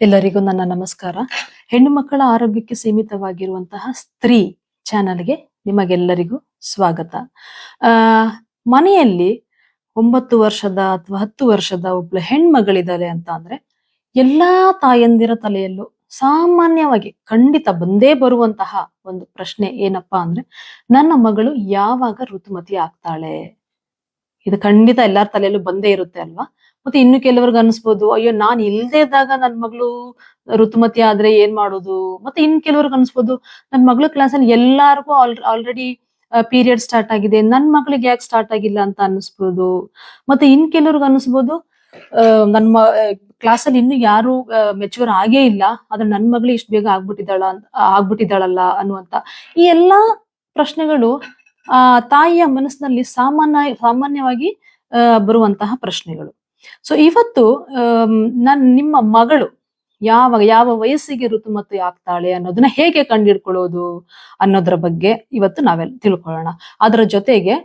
ಎಲ್ಲರಿಗೂ ನನ್ನ ನಮಸ್ಕಾರ. ಹೆಣ್ಣು ಮಕ್ಕಳ ಆರೋಗ್ಯಕ್ಕೆ ಸೀಮಿತವಾಗಿರುವಂತಹ ಸ್ತ್ರೀ ಚಾನಲ್ಗೆ ನಿಮಗೆಲ್ಲರಿಗೂ ಸ್ವಾಗತ. ಮನೆಯಲ್ಲಿ ಒಂಬತ್ತು ವರ್ಷದ ಅಥವಾ ಹತ್ತು ವರ್ಷದ ಒಬ್ಳು ಹೆಣ್ಮಗಳಿದ್ದಾಳೆ ಅಂತ ಅಂದ್ರೆ ಎಲ್ಲಾ ತಾಯಂದಿರ ತಲೆಯಲ್ಲೂ ಸಾಮಾನ್ಯವಾಗಿ ಖಂಡಿತ ಬಂದೇ ಬರುವಂತಹ ಒಂದು ಪ್ರಶ್ನೆ ಏನಪ್ಪಾ ಅಂದ್ರೆ ನನ್ನ ಮಗಳು ಯಾವಾಗ ಋತುಮತಿ ಆಗ್ತಾಳೆ? ಇದು ಖಂಡಿತ ಎಲ್ಲಾರ ತಲೆಯಲ್ಲೂ ಬಂದೇ ಇರುತ್ತೆ ಅಲ್ವಾ? ಮತ್ತೆ ಇನ್ನು ಕೆಲವ್ರಿಗೆ ಅನ್ಸ್ಬೋದು, ಅಯ್ಯೋ, ನಾನ್ ಇಲ್ದೇ ಇದ್ದಾಗ ನನ್ ಮಗಳು ಋತುಮತಿ ಆದ್ರೆ ಏನ್ ಮಾಡೋದು? ಮತ್ತೆ ಇನ್ ಕೆಲವ್ರಿಗೆ ಅನ್ಸ್ಬೋದು, ನನ್ ಮಗಳು ಕ್ಲಾಸಲ್ಲಿ ಎಲ್ಲಾರ್ಗೂ ಆಲ್ರೆಡಿ ಪೀರಿಯಡ್ ಸ್ಟಾರ್ಟ್ ಆಗಿದೆ, ನನ್ ಮಗಳಿಗೆ ಯಾಕೆ ಸ್ಟಾರ್ಟ್ ಆಗಿಲ್ಲ ಅಂತ ಅನ್ಸ್ಬೋದು? ಮತ್ತೆ ಇನ್ ಕೆಲವ್ರಿಗೆ ಮ ಕ್ಲಾಸಲ್ಲಿ ಇನ್ನು ಯಾರು ಮೆಚೂರ್ ಆಗೇ ಇಲ್ಲ, ಆದ್ರೆ ನನ್ ಮಗಳು ಇಷ್ಟು ಬೇಗ ಆಗ್ಬಿಟ್ಟಿದ್ದಾಳ ಆಗ್ಬಿಟ್ಟಿದ್ದಾಳಲ್ಲ ಅನ್ನುವಂತ. ಈ ಎಲ್ಲಾ ಪ್ರಶ್ನೆಗಳು, ಆ, ತಾಯಿಯ ಮನಸ್ಸಿನಲ್ಲಿ ಸಾಮಾನ್ಯ, ಸಾಮಾನ್ಯವಾಗಿ ಬರುವಂತಹ ಪ್ರಶ್ನೆಗಳು. ಸೊ ಇವತ್ತು ನನ್ ನಿಮ್ಮ ಮಗಳು ಯಾವ ಯಾವ ವಯಸ್ಸಿಗೆ ಋತುಮತಿ ಆಗ್ತಾಳೆ ಅನ್ನೋದನ್ನ ಹೇಗೆ ಕಂಡಿಡ್ಕೊಳ್ಳೋದು ಅನ್ನೋದ್ರ ಬಗ್ಗೆ ಇವತ್ತು ನಾವೆಲ್ಲ ತಿಳ್ಕೊಳ್ಳೋಣ. ಅದರ ಜೊತೆಗೆ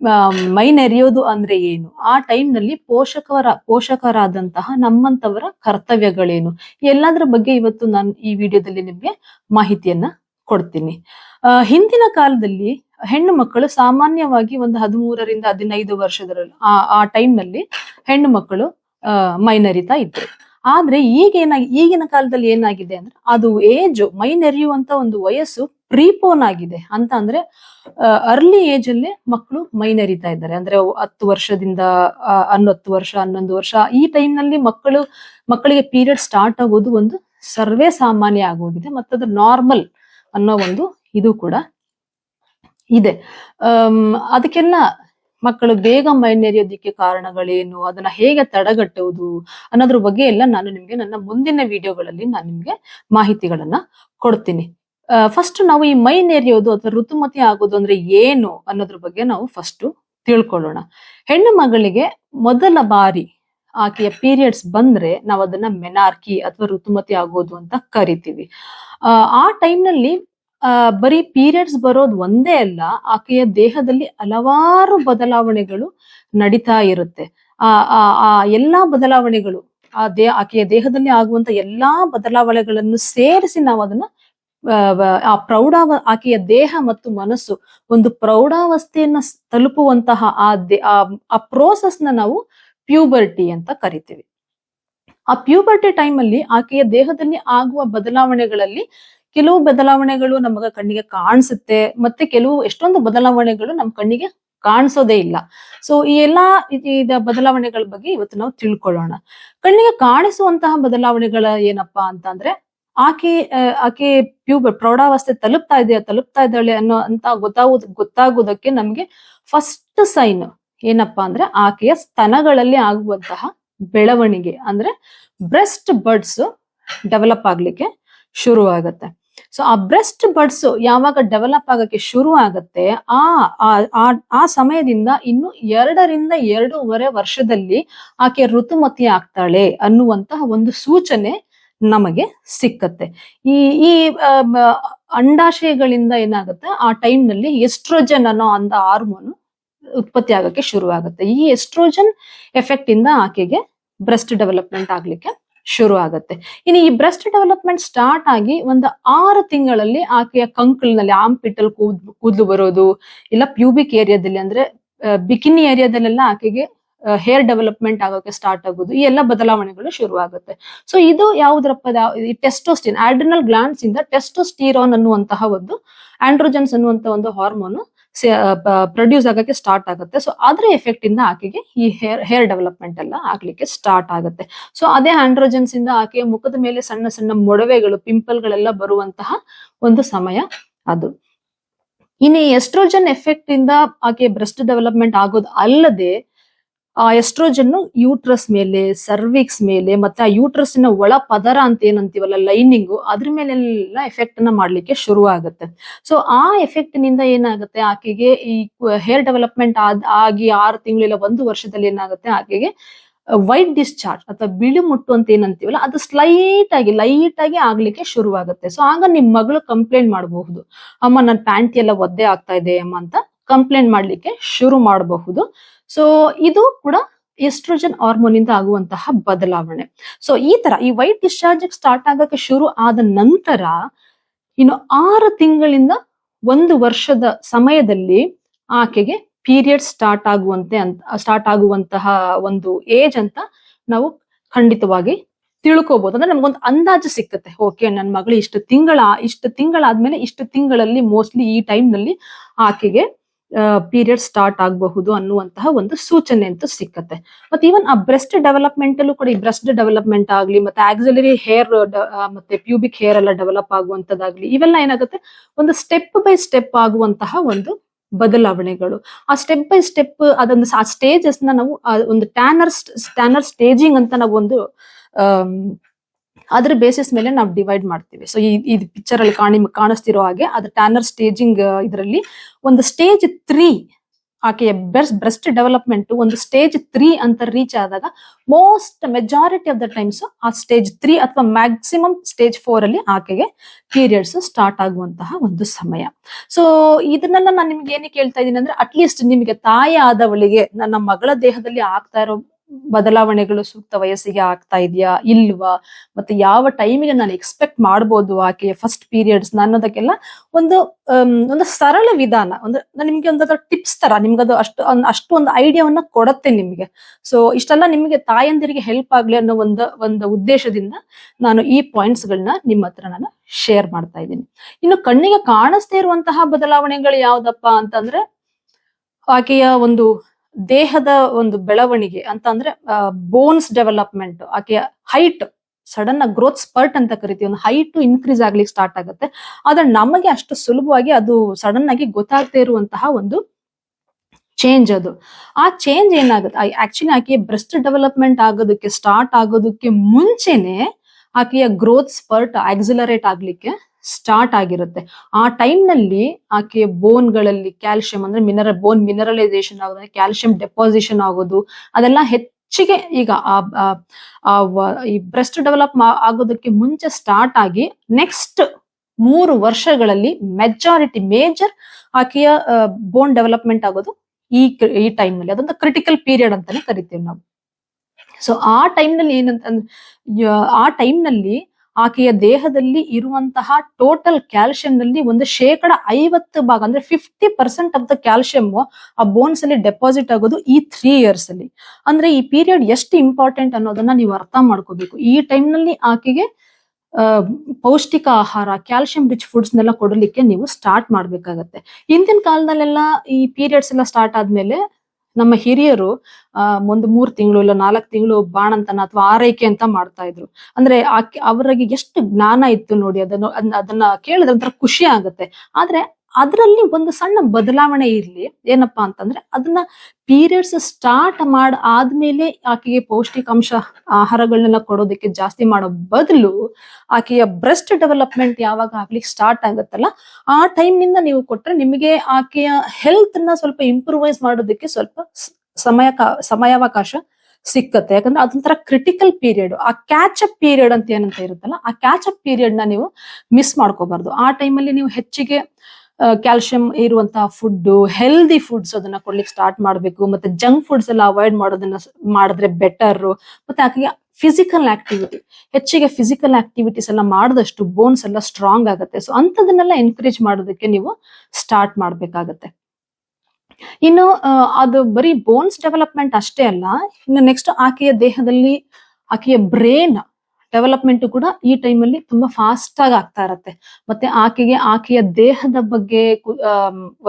ಆ, ಮೈ ನೆರೆಯೋದು ಅಂದ್ರೆ ಏನು? ಆ ಟೈಮ್ನಲ್ಲಿ ಪೋಷಕರ ಪೋಷಕರಾದಂತಹ ನಮ್ಮಂತವರ ಕರ್ತವ್ಯಗಳೇನು? ಎಲ್ಲದರ ಬಗ್ಗೆ ಇವತ್ತು ನಾನು ಈ ವಿಡಿಯೋದಲ್ಲಿ ನಿಮ್ಗೆ ಮಾಹಿತಿಯನ್ನ ಕೊಡ್ತೀನಿ. ಹಿಂದಿನ ಕಾಲದಲ್ಲಿ ಹೆಣ್ಣು ಮಕ್ಕಳು ಸಾಮಾನ್ಯವಾಗಿ ಒಂದು ಹದಿಮೂರರಿಂದ ಹದಿನೈದು ವರ್ಷದ ಆ ಆ time ನಲ್ಲಿ ಹೆಣ್ಣು ಮಕ್ಕಳು ಮೈನರಿತಾ ಇದ್ರು. ಆದ್ರೆ ಈಗ ಏನಾಗಿ ಈಗಿನ ಕಾಲದಲ್ಲಿ ಏನಾಗಿದೆ ಅಂದ್ರೆ ಅದು ಏಜ್, ಮೈ ನೆರೆಯುವಂತ ಒಂದು ವಯಸ್ಸು ಪ್ರೀಪೋನ್ ಆಗಿದೆ. ಅಂತ ಅಂದ್ರೆ ಅರ್ಲಿ ಏಜ್ ಅಲ್ಲೇ ಮಕ್ಕಳು ಮೈ ನೆರಿತಾ ಇದ್ದಾರೆ. ಅಂದ್ರೆ ಹತ್ತು ವರ್ಷದಿಂದ ಹನ್ನೊತ್ತು ವರ್ಷ, ಹನ್ನೊಂದು ವರ್ಷ, ಈ ಟೈಮ್ನಲ್ಲಿ ಮಕ್ಕಳು, ಮಕ್ಕಳಿಗೆ ಪೀರಿಯಡ್ ಸ್ಟಾರ್ಟ್ ಆಗೋದು ಒಂದು ಸರ್ವೇ ಸಾಮಾನ್ಯ ಆಗೋಗಿದೆ. ಮತ್ತದು ನಾರ್ಮಲ್ ಅನ್ನೋ ಒಂದು ಇದು ಕೂಡ ಇದೆ. ಅದಕ್ಕೆಲ್ಲ ಮಕ್ಕಳು ಬೇಗ ಮೈನೆರೆಯೋದಿಕ್ಕೆ ಕಾರಣಗಳೇನು? ಅದನ್ನ ಹೇಗೆ ತಡೆಗಟ್ಟುವುದು? ಅನ್ನೋದ್ರ ಬಗ್ಗೆ ಎಲ್ಲ ನಾನು ನಿಮ್ಗೆ ನನ್ನ ಮುಂದಿನ ವಿಡಿಯೋಗಳಲ್ಲಿ ನಾನು ನಿಮ್ಗೆ ಮಾಹಿತಿಗಳನ್ನ ಕೊಡ್ತೀನಿ. ಫಸ್ಟ್ ನಾವು ಈ ಮೈ ನೆರೆಯೋದು ಅಥವಾ ಋತುಮತಿ ಆಗೋದು ಅಂದ್ರೆ ಏನು ಅನ್ನೋದ್ರ ಬಗ್ಗೆ ನಾವು ಫಸ್ಟ್ ತಿಳ್ಕೊಳ್ಳೋಣ. ಹೆಣ್ಣು ಮಗಳಿಗೆ ಮೊದಲ ಬಾರಿ ಆಕೆಯ ಪೀರಿಯಡ್ಸ್ ಬಂದ್ರೆ ನಾವು ಅದನ್ನ ಮೆನಾರ್ಕಿ ಅಥವಾ ಋತುಮತಿ ಆಗೋದು ಅಂತ ಕರಿತೀವಿ. ಆ, time ನಲ್ಲಿ ಬರೀ ಪೀರಿಯಡ್ಸ್ ಬರೋದು ಒಂದೇ ಅಲ್ಲ ಆಕೆಯ ದೇಹದಲ್ಲಿ ಹಲವಾರು ಬದಲಾವಣೆಗಳು ನಡೀತಾ ಇರುತ್ತೆ. ಆ ಎಲ್ಲಾ ಬದಲಾವಣೆಗಳು ಆ ದೇ ಆಕೆಯ ದೇಹದಲ್ಲಿ ಆಗುವಂತ ಎಲ್ಲಾ ಬದಲಾವಣೆಗಳನ್ನು ಸೇರಿಸಿ ನಾವು ಅದನ್ನ ಆ, ಪ್ರೌಢಾವ ಆಕೆಯ ದೇಹ ಮತ್ತು ಮನಸ್ಸು ಒಂದು ಪ್ರೌಢಾವಸ್ಥೆಯನ್ನ ತಲುಪುವಂತಹ ಆ ದೇ- ಆ ಆ ಪ್ರೋಸೆಸ್ನ ನಾವು ಪ್ಯೂಬರ್ಟಿ ಅಂತ ಕರಿತೀವಿ. ಆ ಪ್ಯೂಬರ್ಟಿ ಟೈಮ್ ಅಲ್ಲಿ ಆಕೆಯ ದೇಹದಲ್ಲಿ ಆಗುವ ಬದಲಾವಣೆಗಳಲ್ಲಿ ಕೆಲವು ಬದಲಾವಣೆಗಳು ನಮಗ ಕಣ್ಣಿಗೆ ಕಾಣಿಸುತ್ತೆ, ಮತ್ತೆ ಕೆಲವು ಎಷ್ಟೊಂದು ಬದಲಾವಣೆಗಳು ನಮ್ಮ ಕಣ್ಣಿಗೆ ಕಾಣಿಸೋದೇ ಇಲ್ಲ. ಸೊ ಈ ಎಲ್ಲಾ ಇದ್- ಬದಲಾವಣೆಗಳ ಬಗ್ಗೆ ಇವತ್ತು ನಾವು ತಿಳ್ಕೊಳ್ಳೋಣ. ಕಣ್ಣಿಗೆ ಕಾಣಿಸುವಂತಹ ಬದಲಾವಣೆಗಳ ಏನಪ್ಪಾ ಅಂತ ಅಂದ್ರೆ ಆಕೆ ಆಕೆ ಪ್ಯೂಬ ಪ್ರೌಢಾವಸ್ಥೆ ತಲುಪ್ತಾ ಇದೆಯಾ, ತಲುಪ್ತಾ ಇದ್ದಾಳೆ ಅನ್ನೋ ಅಂತ ಗೊತ್ತಾಗುವುದು ಗೊತ್ತಾಗುವುದಕ್ಕೆ ನಮ್ಗೆ ಫಸ್ಟ್ ಸೈನ್ ಏನಪ್ಪಾ ಅಂದ್ರೆ ಆಕೆಯ ಸ್ತನಗಳಲ್ಲಿ ಆಗುವಂತಹ ಬೆಳವಣಿಗೆ ಅಂದ್ರೆ ಬ್ರೆಸ್ಟ್ ಬರ್ಡ್ಸ್ ಡೆವಲಪ್ ಆಗ್ಲಿಕ್ಕೆ ಶುರು ಆಗತ್ತೆ ಸೊ ಆ ಬ್ರೆಸ್ಟ್ ಬರ್ಡ್ಸ್ ಯಾವಾಗ ಡೆವಲಪ್ ಆಗಕ್ಕೆ ಶುರು ಆಗತ್ತೆ ಆ, ಆ- ಸಮಯದಿಂದ ಇನ್ನು ಎರಡರಿಂದ ಎರಡೂವರೆ ವರ್ಷದಲ್ಲಿ ಆಕೆ ಋತುಮತಿ ಆಗ್ತಾಳೆ ಅನ್ನುವಂತಹ ಒಂದು ಸೂಚನೆ ನಮಗೆ ಸಿಕ್ಕತ್ತೆ. ಈ ಈ ಅಂಡಾಶಯಗಳಿಂದ ಏನಾಗುತ್ತೆ, ಆ ಟೈಮ್ನಲ್ಲಿ ಎಸ್ಟ್ರೋಜನ್ ಅನ್ನೋ ಅಂದ ಹಾರ್ಮೋನ್ ಉತ್ಪತ್ತಿ ಆಗಕ್ಕೆ ಶುರು ಆಗುತ್ತೆ ಈ ಎಸ್ಟ್ರೋಜನ್ ಎಫೆಕ್ಟ್ ಇಂದ ಆಕೆಗೆ ಬ್ರೆಸ್ಟ್ ಡೆವಲಪ್ಮೆಂಟ್ ಆಗ್ಲಿಕ್ಕೆ ಶುರು ಆಗುತ್ತೆ ಇನ್ನು ಈ ಬ್ರೆಸ್ಟ್ ಡೆವಲಪ್ಮೆಂಟ್ ಸ್ಟಾರ್ಟ್ ಆಗಿ ಒಂದು ಆರು ತಿಂಗಳಲ್ಲಿ ಆಕೆಯ ಕಂಕಲ್ನಲ್ಲಿ ಆಂಪಿಟಲ್ ಕೂದ್ ಕೂದಲು ಬರೋದು, ಇಲ್ಲ ಪ್ಯೂಬಿಕ್ ಏರಿಯಾದಲ್ಲಿ ಅಂದ್ರೆ ಬಿಕಿನಿ ಏರಿಯಾದಲ್ಲೆಲ್ಲ ಆಕೆಗೆ ಹೇರ್ ಡೆವಲಪ್ಮೆಂಟ್ ಆಗೋಕೆ ಸ್ಟಾರ್ಟ್ ಆಗೋದು. ಈ ಎಲ್ಲ ಬದಲಾವಣೆಗಳು ಶುರು ಆಗುತ್ತೆ ಸೊ, ಇದು ಯಾವುದ್ರಪ್ಪ ಟೆಸ್ಟೋಸ್ಟಿನ್, ಆಡ್ರಿನಲ್ ಗ್ಲಾಂಡ್ಸ್ ಇಂದ ಟೆಸ್ಟೋಸ್ಟಿರೋನ್ ಅನ್ನುವಂತಹ ಒಂದು ಆಂಡ್ರೋಜನ್ಸ್ ಅನ್ನುವಂತಹ ಒಂದು ಹಾರ್ಮೋನ್ ಪ್ರೊಡ್ಯೂಸ್ ಆಗಕ್ಕೆ ಸ್ಟಾರ್ಟ್ ಆಗುತ್ತೆ. ಸೊ ಅದ್ರ ಎಫೆಕ್ಟ್ ಇಂದ ಆಕೆಗೆ ಈ ಹೇರ್ ಹೇರ್ ಡೆವಲಪ್ಮೆಂಟ್ ಎಲ್ಲ ಆಗ್ಲಿಕ್ಕೆ ಸ್ಟಾರ್ಟ್ ಆಗುತ್ತೆ. ಸೊ ಅದೇ ಆಂಡ್ರೋಜನ್ಸ್ ಇಂದ ಆಕೆಯ ಮುಖದ ಮೇಲೆ ಸಣ್ಣ ಸಣ್ಣ ಮೊಡವೆಗಳು ಪಿಂಪಲ್ ಗಳೆಲ್ಲ ಬರುವಂತಹ ಒಂದು ಸಮಯ ಅದು. ಇನ್ನು ಎಸ್ಟ್ರೋಜನ್ ಎಫೆಕ್ಟ್ ಇಂದ ಆಕೆ ಬ್ರೆಸ್ಟ್ ಡೆವಲಪ್ಮೆಂಟ್ ಆಗೋದು ಅಲ್ಲದೆ ಆ ಎಸ್ಟ್ರೋಜನ್ ಯೂಟ್ರಸ್ ಮೇಲೆ ಸರ್ವಿಕ್ಸ್ ಮೇಲೆ, ಮತ್ತೆ ಆ ಯೂಟ್ರಸ್ನ ಒಳ ಪದರ ಅಂತ ಏನಂತೀವಲ್ಲ ಲೈನಿಂಗು ಅದ್ರ ಮೇಲೆಲ್ಲ ಎಫೆಕ್ಟ್ನ ಮಾಡ್ಲಿಕ್ಕೆ ಶುರು ಆಗುತ್ತೆ ಸೊ ಆ ಎಫೆಕ್ಟ್ನಿಂದ ಏನಾಗುತ್ತೆ, ಆಕೆಗೆ ಈ ಹೇರ್ ಡೆವಲಪ್ಮೆಂಟ್ ಆಗಿ ಆರು ತಿಂಗಳಿಲ್ಲ ಒಂದು ವರ್ಷದಲ್ಲಿ ಏನಾಗುತ್ತೆ, ಆಕೆಗೆ ವೈಟ್ ಡಿಸ್ಚಾರ್ಜ್ ಅಥವಾ ಬಿಳಿ ಮುಟ್ಟು ಅಂತ ಏನಂತೀವಲ್ಲ, ಅದು ಸ್ಲೈಟ್ ಆಗಿ ಲೈಟ್ ಆಗಿ ಆಗ್ಲಿಕ್ಕೆ ಶುರುವಾಗುತ್ತೆ. ಸೊ ಆಗ ನಿಮ್ ಮಗಳು ಕಂಪ್ಲೇಂಟ್ ಮಾಡಬಹುದು. ಅಮ್ಮ ನನ್ನ ಪ್ಯಾಂಟಿ ಎಲ್ಲ ಒದ್ದೆ ಆಗ್ತಾ ಇದೆ, ಅಮ್ಮ, ಅಂತ ಕಂಪ್ಲೇಂಟ್ ಮಾಡಲಿಕ್ಕೆ ಶುರು ಮಾಡಬಹುದು. ಸೊ ಇದು ಕೂಡ ಎಸ್ಟ್ರೋಜನ್ ಹಾರ್ಮೋನ್ ಇಂದ ಆಗುವಂತಹ ಬದಲಾವಣೆ. ಸೊ ಈ ತರ ಈ ವೈಟ್ ಡಿಸ್ಚಾರ್ಜ್ ಸ್ಟಾರ್ಟ್ ಆಗಕ್ಕೆ ಶುರು ಆದ ನಂತರ ಇನ್ನು ಆರು ತಿಂಗಳಿಂದ ಒಂದು ವರ್ಷದ ಸಮಯದಲ್ಲಿ ಆಕೆಗೆ ಪೀರಿಯಡ್ ಸ್ಟಾರ್ಟ್ ಆಗುವಂತೆ ಅಂತ ಸ್ಟಾರ್ಟ್ ಆಗುವಂತಹ ಒಂದು ಏಜ್ ಅಂತ ನಾವು ಖಂಡಿತವಾಗಿ ತಿಳ್ಕೋಬಹುದು ಅಂದ್ರೆ ನಮ್ಗೊಂದು ಅಂದಾಜು ಸಿಕ್ಕತ್ತೆ. ಓಕೆ ನನ್ನ ಮಗಳು ಇಷ್ಟು ತಿಂಗಳ, ಇಷ್ಟು ತಿಂಗಳಾದ್ಮೇಲೆ ಇಷ್ಟು ತಿಂಗಳಲ್ಲಿ ಮೋಸ್ಟ್ಲಿ ಈ ಟೈಮ್ನಲ್ಲಿ ಆಕೆಗೆ ಪೀರಿಯಡ್ ಸ್ಟಾರ್ಟ್ ಆಗಬಹುದು ಅನ್ನುವಂತಹ ಒಂದು ಸೂಚನೆ ಅಂತೂ ಸಿಕ್ಕತ್ತೆ. ಮತ್ತೆ ಈವನ್ ಆ ಬ್ರೆಸ್ಟ್ ಡೆವಲಪ್ಮೆಂಟ್ ಅಲ್ಲೂ ಕೂಡ ಈ ಬ್ರೆಸ್ಟ್ ಡೆವಲಪ್ಮೆಂಟ್ ಆಗ್ಲಿ, ಮತ್ತೆ ಆಕ್ಸಿಲರಿ ಹೇರ್ ಮತ್ತೆ ಪ್ಯೂಬಿಕ್ ಹೇರ್ ಎಲ್ಲ ಡೆವಲಪ್ ಆಗುವಂತದ್ದಾಗ್ಲಿ ಇವೆಲ್ಲ ಏನಾಗುತ್ತೆ? ಒಂದು ಸ್ಟೆಪ್ ಬೈ ಸ್ಟೆಪ್ ಆಗುವಂತಹ ಒಂದು ಬದಲಾವಣೆಗಳು. ಆ ಸ್ಟೆಪ್ ಬೈ ಸ್ಟೆಪ್ ಅದೊಂದು ಆ ಸ್ಟೇಜಸ್ನ ನಾವು ಒಂದು ಟ್ಯಾನರ್ ಟ್ಯಾನರ್ ಸ್ಟೇಜಿಂಗ್ ಅಂತ ನಾವು ಒಂದು ಅದ್ರ ಬೇಸಿಸ್ ಮೇಲೆ ನಾವು ಡಿವೈಡ್ ಮಾಡ್ತೀವಿ. ಸೊ ಈ ಇದು ಪಿಕ್ಚರ್ ಅಲ್ಲಿ ಕಾಣಿ, ಕಾಣಿಸ್ತಿರೋ ಹಾಗೆ ಅದ್ರ ಟ್ಯಾನರ್ ಸ್ಟೇಜಿಂಗ್ ಇದರಲ್ಲಿ ಒಂದು ಸ್ಟೇಜ್ ತ್ರೀ ಆಕೆಯ ಬೆಸ್ಟ್ ಬ್ರೆಸ್ಟ್ ಡೆವಲಪ್ಮೆಂಟ್ ಒಂದು ಸ್ಟೇಜ್ ತ್ರೀ ಅಂತ ರೀಚ್ ಆದಾಗ most majority of the times ಆ ಸ್ಟೇಜ್ ತ್ರೀ ಅಥವಾ ಮ್ಯಾಕ್ಸಿಮಮ್ ಸ್ಟೇಜ್ ಫೋರ್ ಅಲ್ಲಿ ಆಕೆಗೆ ಪೀರಿಯಡ್ಸ್ ಸ್ಟಾರ್ಟ್ ಆಗುವಂತಹ ಒಂದು ಸಮಯ. ಸೊ ಇದನ್ನೆಲ್ಲ ನಾನು ನಿಮ್ಗೆ ಏನಕ್ಕೆ ಹೇಳ್ತಾ ಇದ್ದೀನಿ ಅಂದ್ರೆ ಅಟ್ಲೀಸ್ಟ್ ನಿಮಗೆ ತಾಯಿ ಆದವಳಿಗೆ ನನ್ನ ಮಗಳ ದೇಹದಲ್ಲಿ ಆಗ್ತಾ ಇರೋ ಬದಲಾವಣೆಗಳು ಸೂಕ್ತ ವಯಸ್ಸಿಗೆ ಆಗ್ತಾ ಇದೆಯಾ, ಇಲ್ವಾ? ಮತ್ತೆ ಯಾವ ಟೈಮಿಗೆ ನಾನು ಎಕ್ಸ್ಪೆಕ್ಟ್ ಮಾಡ್ಬೋದು ಆಕೆ ಫಸ್ಟ್ ಪೀರಿಯಡ್ಸ್ ಅನ್ನೋದಕ್ಕೆಲ್ಲ ಒಂದು ಒಂದು ಸರಳ ವಿಧಾನ. ನಾನು ನಿಮ್ಗೆ ಒಂದು ಟಿಪ್ಸ್ ತರ ನಿಮ್ಗೆ ಅದು ಅಷ್ಟು ಅಷ್ಟು ಒಂದು ಐಡಿಯಾವನ್ನ ಕೊಡತ್ತೆ ನಿಮ್ಗೆ. ಸೊ ಇಷ್ಟೆಲ್ಲ ನಿಮ್ಗೆ ತಾಯಂದಿರಿಗೆ ಹೆಲ್ಪ್ ಆಗ್ಲಿ ಅನ್ನೋ ಒಂದು ಒಂದು ಉದ್ದೇಶದಿಂದ ನಾನು ಈ ಪಾಯಿಂಟ್ಸ್ ಗಳನ್ನ ನಿಮ್ಮ ಹತ್ರ ನಾನು ಶೇರ್ ಮಾಡ್ತಾ ಇದ್ದೀನಿ. ಇನ್ನು ಕಣ್ಣಿಗೆ ಕಾಣಿಸ್ತಾ ಇರುವಂತಹ ಬದಲಾವಣೆಗಳು ಯಾವ್ದಪ್ಪ ಅಂತಂದ್ರೆ, ಆಕೆಯ ಒಂದು ದೇಹದ ಒಂದು ಬೆಳವಣಿಗೆ ಅಂತ ಅಂದ್ರೆ ಬೋನ್ಸ್ ಡೆವಲಪ್ಮೆಂಟ್ ಆಕೆಯ ಹೈಟ್ ಸಡನ್ ಆಗಿ ಗ್ರೋತ್ ಸ್ಪರ್ಟ್ ಅಂತ ಕರಿತೀವಿ. ಒಂದು ಹೈಟ್ ಇನ್ಕ್ರೀಸ್ ಆಗ್ಲಿಕ್ಕೆ ಸ್ಟಾರ್ಟ್ ಆಗುತ್ತೆ. ಆದ್ರೆ ನಮಗೆ ಅಷ್ಟು ಸುಲಭವಾಗಿ ಅದು ಸಡನ್ ಆಗಿ ಗೊತ್ತಾಗದೇ ಇರುವಂತಹ ಒಂದು ಚೇಂಜ್ ಅದು. ಆ ಚೇಂಜ್ ಏನಾಗುತ್ತೆ? ಆಕ್ಚುಲಿ ಆಕೆಯ ಬ್ರೆಸ್ಟ್ ಡೆವಲಪ್ಮೆಂಟ್ ಆಗೋದಕ್ಕೆ ಸ್ಟಾರ್ಟ್ ಆಗೋದಕ್ಕೆ ಮುಂಚೆನೆ ಆಕೆಯ ಗ್ರೋತ್ ಸ್ಪರ್ಟ್ ಆಕ್ಸಿಲರೇಟ್ ಆಗ್ಲಿಕ್ಕೆ ಸ್ಟಾರ್ಟ್ ಆಗಿರುತ್ತೆ. ಆ ಟೈಮ್ನಲ್ಲಿ ನಲ್ಲಿ ಆಕೆಯ ಬೋನ್ಗಳಲ್ಲಿ ಕ್ಯಾಲ್ಸಿಯಂ ಅಂದ್ರೆ ಮಿನರಲ್ ಬೋನ್ ಮಿನರಲೈಸೇಷನ್ ಆಗೋದು ಕ್ಯಾಲ್ಸಿಯಂ ಡೆಪಾಸಿಷನ್ ಆಗೋದು, ಅದೆಲ್ಲ ಹೆಚ್ಚಿಗೆ ಈಗ ಈ ಬ್ರೆಸ್ಟ್ ಡೆವಲಪ್ ಆಗೋದಕ್ಕೆ ಮುಂಚೆ ಸ್ಟಾರ್ಟ್ ಆಗಿ ನೆಕ್ಸ್ಟ್ ಮೂರು ವರ್ಷಗಳಲ್ಲಿ ಮೆಜಾರಿಟಿ ಮೇಜರ್ ಆಕೆಯ ಬೋನ್ ಡೆವಲಪ್ಮೆಂಟ್ ಆಗೋದು ಈ ಈ ಟೈಮ್ನಲ್ಲಿ ನಲ್ಲಿ. ಅದೊಂದು ಕ್ರಿಟಿಕಲ್ ಪೀರಿಯಡ್ ಅಂತಾನೆ ಕರಿತೀವಿ ನಾವು. ಸೊ ಆ ಟೈಮ್ನಲ್ಲಿ ನಲ್ಲಿ ಏನಂತ ಆ ಟೈಮ್ನಲ್ಲಿ ನಲ್ಲಿ ಆಕೆಯ ದೇಹದಲ್ಲಿ ಇರುವಂತಹ ಟೋಟಲ್ ಕ್ಯಾಲ್ಸಿಯಂ ನಲ್ಲಿ ಒಂದು ಶೇಕಡ ಐವತ್ತು ಭಾಗ, ಅಂದ್ರೆ fifty percent of the calcium ಆ ಬೋನ್ಸ್ ಅಲ್ಲಿ ಡೆಪಾಸಿಟ್ ಆಗೋದು ಈ ತ್ರೀ ಇಯರ್ಸ್ ಅಲ್ಲಿ. ಅಂದ್ರೆ ಈ ಪೀರಿಯಡ್ ಎಷ್ಟು ಇಂಪಾರ್ಟೆಂಟ್ ಅನ್ನೋದನ್ನ ನೀವು ಅರ್ಥ ಮಾಡ್ಕೋಬೇಕು. ಈ ಟೈಮ್ನಲ್ಲಿ ಆಕೆಗೆ ಪೌಷ್ಟಿಕ ಆಹಾರ ಕ್ಯಾಲ್ಸಿಯಂ ರಿಚ್ ಫುಡ್ಸ್ ನೆಲ್ಲ ಕೊಡಲಿಕ್ಕೆ ನೀವು ಸ್ಟಾರ್ಟ್ ಮಾಡ್ಬೇಕಾಗತ್ತೆ. ಹಿಂದಿನ ಕಾಲದಲ್ಲೆಲ್ಲ ಈ ಪೀರಿಯಡ್ಸ್ ಎಲ್ಲ ಸ್ಟಾರ್ಟ್ ಆದ್ಮೇಲೆ ನಮ್ಮ ಹಿರಿಯರು ಒಂದು ಮೂರ್ ತಿಂಗಳು ಇಲ್ಲ ನಾಲ್ಕು ತಿಂಗಳು ಬಾಣಂತನ ಅಥವಾ ಆರೈಕೆ ಅಂತ ಮಾಡ್ತಾ ಇದ್ರು. ಅಂದ್ರೆ ಅವರಿಗೆ ಎಷ್ಟು ಜ್ಞಾನ ಇತ್ತು ನೋಡಿ, ಅದನ್ನು ಅದ್ನ- ಅದನ್ನ ಕೇಳಿದ್ರೆ ಒಂಥರ ಖುಷಿ ಆಗುತ್ತೆ. ಆದ್ರೆ ಅದರಲ್ಲಿ ಒಂದು ಸಣ್ಣ ಬದಲಾವಣೆ ಇರಲಿ. ಏನಪ್ಪಾ ಅಂತಂದ್ರೆ ಅದನ್ನ ಪೀರಿಯಡ್ಸ್ ಸ್ಟಾರ್ಟ್ ಮಾಡ್ ಆದ್ಮೇಲೆ ಆಕೆಗೆ ಪೌಷ್ಟಿಕಾಂಶ ಆಹಾರಗಳನ್ನೆಲ್ಲ ಕೊಡೋದಕ್ಕೆ ಜಾಸ್ತಿ ಮಾಡೋ ಬದಲು ಆಕೆಯ ಬ್ರೆಸ್ಟ್ ಡೆವಲಪ್ಮೆಂಟ್ ಯಾವಾಗ ಆಗ್ಲಿಕ್ಕೆ ಸ್ಟಾರ್ಟ್ ಆಗುತ್ತಲ್ಲ, ಆ ಟೈಮ್ನಿಂದ ನೀವು ಕೊಟ್ರೆ ನಿಮಗೆ ಆಕೆಯ ಹೆಲ್ತ್ನ ಸ್ವಲ್ಪ ಇಂಪ್ರೂವೈಸ್ ಮಾಡೋದಕ್ಕೆ ಸ್ವಲ್ಪ ಸಮಯ ಸಮಯಾವಕಾಶ ಸಿಕ್ಕತ್ತೆ. ಯಾಕಂದ್ರೆ ಅದೊಂಥರ ಕ್ರಿಟಿಕಲ್ ಪೀರಿಯಡ್ ಆ ಕ್ಯಾಚ್ ಅಪ್ ಪೀರಿಯಡ್ ಅಂತ ಏನಂತ ಇರುತ್ತಲ್ಲ, ಆ ಕ್ಯಾಚ್ ಅಪ್ ಪೀರಿಯಡ್ನ ನೀವು ಮಿಸ್ ಮಾಡ್ಕೋಬಾರ್ದು. ಆ ಟೈಮಲ್ಲಿ ನೀವು ಹೆಚ್ಚಿಗೆ ಕ್ಯಾಲ್ಸಿಯಂ ಇರುವಂತಹ ಫುಡ್ ಹೆಲ್ದಿ ಫುಡ್ಸ್ ಅದನ್ನ ಕೊಡ್ಲಿಕ್ಕೆ ಸ್ಟಾರ್ಟ್ ಮಾಡ್ಬೇಕು. ಮತ್ತೆ ಜಂಕ್ ಫುಡ್ಸ್ ಎಲ್ಲ ಅವಾಯ್ಡ್ ಮಾಡೋದನ್ನ ಮಾಡಿದ್ರೆ ಬೆಟರ್ ಮತ್ತೆ ಆಕೆಗೆ ಫಿಸಿಕಲ್ ಆಕ್ಟಿವಿಟಿ ಹೆಚ್ಚಿಗೆ ಫಿಸಿಕಲ್ ಆಕ್ಟಿವಿಟೀಸ್ ಎಲ್ಲ ಮಾಡಿದಷ್ಟು ಬೋನ್ಸ್ ಎಲ್ಲ ಸ್ಟ್ರಾಂಗ್ ಆಗುತ್ತೆ. ಸೊ ಅಂತದನ್ನೆಲ್ಲ ಎನ್ಕರೇಜ್ ಮಾಡೋದಕ್ಕೆ ನೀವು ಸ್ಟಾರ್ಟ್ ಮಾಡಬೇಕಾಗತ್ತೆ. ಇನ್ನು ಅದು ಬರೀ ಬೋನ್ಸ್ ಡೆವಲಪ್ಮೆಂಟ್ ಅಷ್ಟೇ ಅಲ್ಲ, ಇನ್ನು ನೆಕ್ಸ್ಟ್ ಆಕೆಯ ದೇಹದಲ್ಲಿ, ಆಕೆಯ ಬ್ರೇನ್ ಡೆವಲಪ್ಮೆಂಟ್ ಕೂಡ ಈ ಟೈಮಲ್ಲಿ ತುಂಬಾ ಫಾಸ್ಟ್ ಆಗಿ ಆಗ್ತಾ ಇರತ್ತೆ. ಮತ್ತೆ ಆಕೆಗೆ, ಆಕೆಯ ದೇಹದ ಬಗ್ಗೆ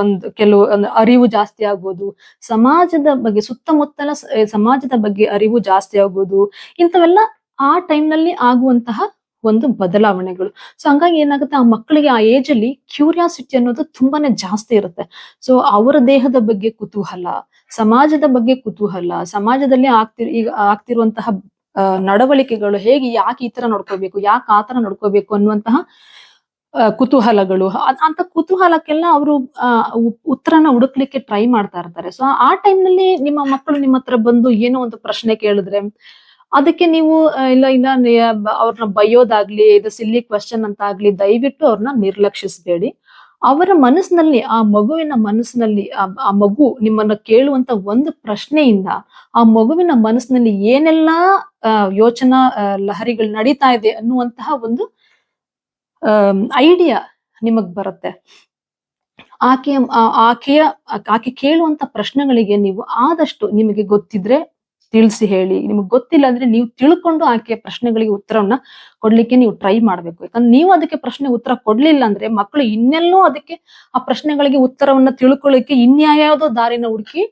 ಒಂದು ಕೆಲವು ಅರಿವು ಜಾಸ್ತಿ ಆಗ್ಬೋದು. ಸಮಾಜದ ಬಗ್ಗೆ, ಸುತ್ತಮುತ್ತಲ ಸಮಾಜದ ಬಗ್ಗೆ ಅರಿವು ಜಾಸ್ತಿ ಆಗೋದು ಇಂಥವೆಲ್ಲ ಆ ಟೈಮ್ನಲ್ಲಿ ಆಗುವಂತಹ ಒಂದು ಬದಲಾವಣೆಗಳು. ಸೊ ಹಂಗಾಗಿ ಏನಾಗುತ್ತೆ, ಆ ಮಕ್ಕಳಿಗೆ ಆ ಏಜ್ ಅಲ್ಲಿ ಕ್ಯೂರಿಯಾಸಿಟಿ ಅನ್ನೋದು ತುಂಬಾನೇ ಜಾಸ್ತಿ ಇರುತ್ತೆ. ಸೊ ಅವರ ದೇಹದ ಬಗ್ಗೆ ಕುತೂಹಲ, ಸಮಾಜದ ಬಗ್ಗೆ ಕುತೂಹಲ, ಸಮಾಜದಲ್ಲಿ ಆಗ್ತಿರ್ ಈಗ ಆಗ್ತಿರುವಂತಹ ನಡವಳಿಕೆಗಳು ಹೇಗೆ ಯಾಕೆ ಈ ತರ ನೋಡ್ಕೋಬೇಕು ಯಾಕೆ ಆ ತರ ನೋಡ್ಕೋಬೇಕು ಅನ್ನುವಂತಹ ಕುತೂಹಲಗಳು. ಅಂತ ಕುತೂಹಲಕ್ಕೆಲ್ಲ ಅವರು ಉತ್ತರನ ಹುಡುಕ್ಲಿಕ್ಕೆ ಟ್ರೈ ಮಾಡ್ತಾ ಇರ್ತಾರೆ. ಸೊ ಆ ಟೈಮ್ನಲ್ಲಿ ನಿಮ್ಮ ಮಕ್ಕಳು ನಿಮ್ಮ ಹತ್ರ ಬಂದು ಏನೋ ಒಂದು ಪ್ರಶ್ನೆ ಕೇಳಿದ್ರೆ, ಅದಕ್ಕೆ ನೀವು ಇಲ್ಲ ಇಲ್ಲ ಅವ್ರನ್ನ ಬೈಯೋದಾಗ್ಲಿ, ಇದು ಸಿಲ್ಲಿ ಕ್ವಶನ್ ಅಂತ ಆಗ್ಲಿ ದಯವಿಟ್ಟು ಅವ್ರನ್ನ ನಿರ್ಲಕ್ಷಿಸಬೇಡಿ. ಅವರ ಮನಸ್ಸಿನಲ್ಲಿ, ಆ ಮಗುವಿನ ಮನಸ್ಸಿನಲ್ಲಿ, ಆ ಮಗು ನಿಮ್ಮನ್ನ ಕೇಳುವಂತ ಒಂದು ಪ್ರಶ್ನೆಯಿಂದ ಆ ಮಗುವಿನ ಮನಸ್ಸಿನಲ್ಲಿ ಏನೆಲ್ಲಾ ಯೋಚನಾ ಲಹರಿಗಳು ನಡೀತಾ ಇದೆ ಅನ್ನುವಂತಹ ಒಂದು ಐಡಿಯಾ ನಿಮಗ್ ಬರುತ್ತೆ. ಆಕೆಯ ಆಕೆಯ, ಆಕೆ ಕೇಳುವಂತ ಪ್ರಶ್ನೆಗಳಿಗೆ ನೀವು ಆದಷ್ಟು ನಿಮಗೆ ಗೊತ್ತಿದ್ರೆ ತಿಳಿಸಿ ಹೇಳಿ. ನಿಮಗೆ ಗೊತ್ತಿಲ್ಲ ಅಂದ್ರೆ ನೀವು ತಿಳ್ಕೊಂಡು ಆಕೆಯ ಪ್ರಶ್ನೆಗಳಿಗೆ ಉತ್ತರವನ್ನ ಕೊಡ್ಲಿಕ್ಕೆ ನೀವು ಟ್ರೈ ಮಾಡ್ಬೇಕು. ಯಾಕಂದ್ರೆ ನೀವು ಅದಕ್ಕೆ ಪ್ರಶ್ನೆ ಉತ್ತರ ಕೊಡ್ಲಿಲ್ಲ ಅಂದ್ರೆ ಮಕ್ಕಳು ಇನ್ನೆಲ್ಲೂ ಅದಕ್ಕೆ ಆ ಪ್ರಶ್ನೆಗಳಿಗೆ ಉತ್ತರವನ್ನ ತಿಳ್ಕೊಳ್ಳಿಕ್ಕೆ ಇನ್ಯಾವುದೋ ದಾರಿನ ಹುಡುಕಿ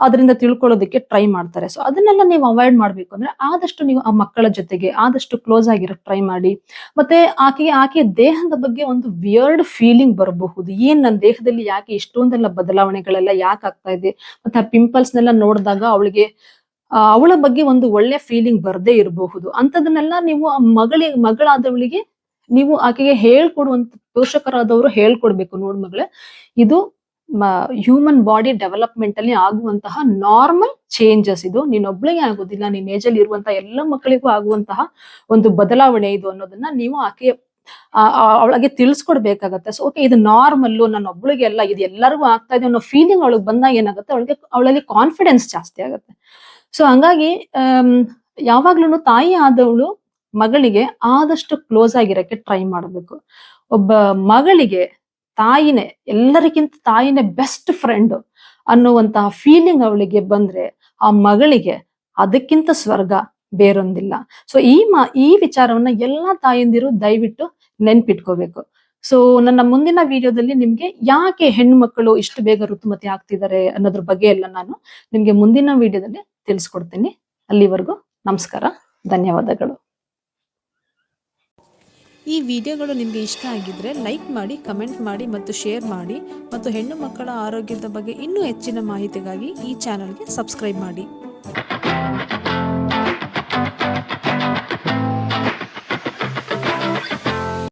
ಅದರಿಂದ ತಿಳ್ಕೊಳ್ಳೋದಕ್ಕೆ ಟ್ರೈ ಮಾಡ್ತಾರೆ. ಸೊ ಅದನ್ನೆಲ್ಲ ನೀವು ಅವಾಯ್ಡ್ ಮಾಡ್ಬೇಕು ಅಂದ್ರೆ ಆದಷ್ಟು ನೀವು ಆ ಮಕ್ಕಳ ಜೊತೆಗೆ ಆದಷ್ಟು ಕ್ಲೋಸ್ ಆಗಿರೋ ಟ್ರೈ ಮಾಡಿ. ಮತ್ತೆ ಆಕೆಗೆ ಆಕೆಯ ದೇಹದ ಬಗ್ಗೆ ಒಂದು ವಿಯರ್ಡ್ ಫೀಲಿಂಗ್ ಬರಬಹುದು. ಏನ್ ನನ್ನ ದೇಹದಲ್ಲಿ ಯಾಕೆ ಇಷ್ಟೊಂದೆಲ್ಲ ಬದಲಾವಣೆಗಳೆಲ್ಲ ಯಾಕೆ ಆಗ್ತಾ ಇದೆ? ಮತ್ತೆ ಆ ಪಿಂಪಲ್ಸ್ ನೆಲ್ಲ ನೋಡಿದಾಗ ಅವಳಿಗೆ ಅವಳ ಬಗ್ಗೆ ಒಂದು ಒಳ್ಳೆ ಫೀಲಿಂಗ್ ಬರದೇ ಇರಬಹುದು. ಅಂತದನ್ನೆಲ್ಲ ನೀವು ಆ ಮಗಳಿಗೆ, ಮಗಳಾದವಳಿಗೆ ನೀವು ಆಕೆಗೆ ಹೇಳ್ಕೊಡುವಂತ ಪೋಷಕರಾದವರು ಹೇಳ್ಕೊಡ್ಬೇಕು ನೋಡ್ ಮಗಳೇ. ಇದು ಹ್ಯೂಮನ್ ಬಾಡಿ ಡೆವಲಪ್ಮೆಂಟ್ ಅಲ್ಲಿ ಆಗುವಂತಹ ನಾರ್ಮಲ್ ಚೇಂಜಸ್ ಇದು. ನೀನೊಬ್ಳಿಗೆ ಆಗೋದಿಲ್ಲ ನಿನ್ನ ಏಜ್ ಅಲ್ಲಿ ಇರುವಂತಹ ಎಲ್ಲ ಮಕ್ಕಳಿಗೂ ಆಗುವಂತಹ ಒಂದು ಬದಲಾವಣೆ ಇದು ಅನ್ನೋದನ್ನ ನೀವು ಆಕೆ ಅವಳಿಗೆ ತಿಳಿಸ್ಕೊಡ್ಬೇಕಾಗತ್ತೆ. ಸೊ ಓಕೆ ಇದು ನಾರ್ಮಲ್ಲು ನನ್ನ ಒಬ್ಳಿಗೆ ಎಲ್ಲ ಇದು ಎಲ್ಲರಿಗೂ ಆಗ್ತಾ ಇದೆ ಅನ್ನೋ ಫೀಲಿಂಗ್ ಅವಳಿಗೆ ಬಂದಾಗ ಏನಾಗುತ್ತೆ? ಅವಳಿಗೆ, ಅವಳಲ್ಲಿ ಕಾನ್ಫಿಡೆನ್ಸ್ ಜಾಸ್ತಿ ಆಗುತ್ತೆ. ಸೊ ಹಂಗಾಗಿ ಯಾವಾಗ್ಲೂ ತಾಯಿ ಆದವಳು ಮಗಳಿಗೆ ಆದಷ್ಟು ಕ್ಲೋಸ್ ಆಗಿರಕ್ಕೆ ಟ್ರೈ ಮಾಡಬೇಕು. ಒಬ್ಬ ಮಗಳಿಗೆ ತಾಯಿನೇ, ಎಲ್ಲರಿಗಿಂತ ತಾಯಿನೇ ಬೆಸ್ಟ್ ಫ್ರೆಂಡ್ ಅನ್ನುವಂತಹ ಫೀಲಿಂಗ್ ಅವಳಿಗೆ ಬಂದ್ರೆ ಆ ಮಗಳಿಗೆ ಅದಕ್ಕಿಂತ ಸ್ವರ್ಗ ಬೇರೊಂದಿಲ್ಲ. ಸೊ ಈ ಮಾ, ಈ ವಿಚಾರವನ್ನ ಎಲ್ಲಾ ತಾಯಂದಿರು ದಯವಿಟ್ಟು ನೆನ್ಪಿಟ್ಕೋಬೇಕು. ಸೊ ನನ್ನ ಮುಂದಿನ ವಿಡಿಯೋದಲ್ಲಿ ನಿಮ್ಗೆ ಯಾಕೆ ಹೆಣ್ಣು ಮಕ್ಕಳು ಇಷ್ಟು ಬೇಗ ಋತುಮತಿ ಆಗ್ತಿದ್ದಾರೆ ಅನ್ನೋದ್ರ ಬಗ್ಗೆ ಎಲ್ಲ ನಾನು ನಿಮ್ಗೆ ಮುಂದಿನ ವಿಡಿಯೋದಲ್ಲಿ ತಿಳಿಸ್ಕೊಡ್ತೀನಿ. ಅಲ್ಲಿವರೆಗೂ ನಮಸ್ಕಾರ, ಧನ್ಯವಾದಗಳು. ಈ ವಿಡಿಯೋಗಳು ನಿಮಗೆ ಇಷ್ಟ ಆಗಿದ್ರೆ ಲೈಕ್ ಮಾಡಿ, ಕಮೆಂಟ್ ಮಾಡಿ ಮತ್ತು ಶೇರ್ ಮಾಡಿ ಮತ್ತು ಹೆಣ್ಣು ಮಕ್ಕಳ ಆರೋಗ್ಯದ ಬಗ್ಗೆ ಇನ್ನೂ ಹೆಚ್ಚಿನ ಮಾಹಿತಿಗಾಗಿ ಈ ಚಾನಲ್ಗೆ ಸಬ್ಸ್ಕ್ರೈಬ್ ಮಾಡಿ.